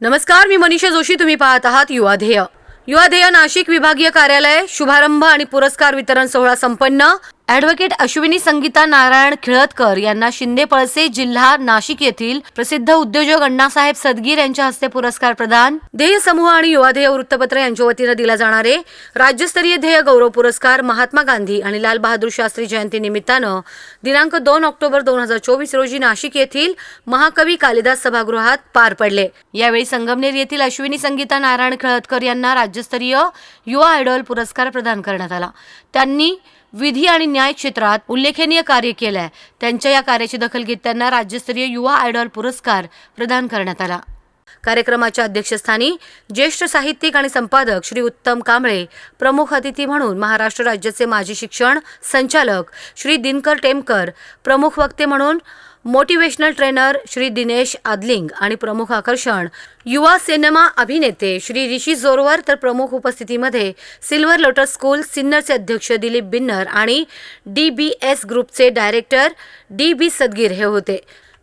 नमस्कार मी मनीषा जोशी. तुम्ही पाहत आहात युवाधेय. युवाधेय नाशिक विभागीय कार्यालय शुभारंभ आणि पुरस्कार वितरण सोहळा संपन्न. ॲडव्होकेट अश्विनी संगीता नारायण खिळतकर यांना शिंदे पळसे जिल्हा नाशिक येथील प्रसिद्ध उद्योजक अण्णासाहेब सदगीर यांच्या हस्ते पुरस्कार प्रदान. ध्येय समूह आणि युवाध्येय वृत्तपत्र यांच्या वतीनं दिला जाणारे राज्यस्तरीय ध्येय गौरव पुरस्कार महात्मा गांधी आणि लाल बहादूर शास्त्री जयंती निमित्तानं दिनांक दोन ऑक्टोबर दोन हजार चोवीस रोजी नाशिक येथील महाकवी कालिदास सभागृहात पार पडले. यावेळी संगमनेर येथील अश्विनी संगीता नारायण खिळतकर यांना राज्यस्तरीय युवा आयडॉल पुरस्कार प्रदान करण्यात आला. त्यांनी विधी आणि न्याय क्षेत्रात उल्लेखनीय कार्य केलंय. त्यांच्या या कार्याची दखल घेत त्यांना राज्यस्तरीय युवा आयडॉल पुरस्कार प्रदान करण्यात आला. कार्यक्रमाच्या अध्यक्षस्थानी ज्येष्ठ साहित्यिक आणि संपादक श्री उत्तम कांबळे प्रमुख अतिथी म्हणून महाराष्ट्र राज्याचे माजी शिक्षण संचालक श्री दिनकर टेमकर प्रमुख वक्ते म्हणून मोटिवेशनल ट्रेनर श्री दिनेश आदलिंग आणि प्रमुख आकर्षण युवा सिनेमा अभिनेते श्री ऋषी जोरवर तर प्रमुख उपस्थितीमध्ये सिल्वर लोटस स्कूल सिन्नरचे अध्यक्ष दिलीप बिन्नर आणि डी बी एस ग्रुपचे डायरेक्टर डी बी सदगीर हे होते.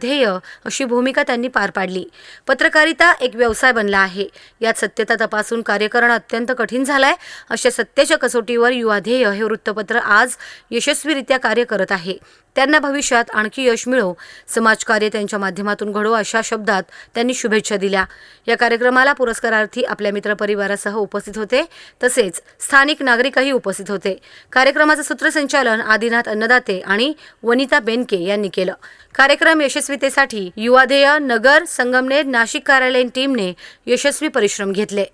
ध्येय अशी भूमिका त्यांनी पार पाडली. पत्रकारिता एक व्यवसाय बनला आहे. यात सत्यता तपासून कार्य करणं अत्यंत कठीण झालंय. अशा सत्याच्या कसोटीवर युवा ध्येय हे वृत्तपत्र आज यशस्वीरित्या कार्य करत आहे. त्यांना भविष्यात आणखी यश मिळो. समाजकार्य त्यांच्या माध्यमातून घडो अशा शब्दात त्यांनी शुभेच्छा दिल्या. या कार्यक्रमाला पुरस्कारार्थी आपल्या मित्रपरिवारासह उपस्थित होते. तसेच स्थानिक नागरिकही उपस्थित होते. कार्यक्रमाचं सूत्रसंचालन आदिनाथ अन्नदाते आणि वनिता बेनके यांनी केलं. कार्यक्रम यशस्वीतेसाठी युवाधेय नगर संगमनेर नाशिक कार्यालयीन टीमने यशस्वी परिश्रम घेतले.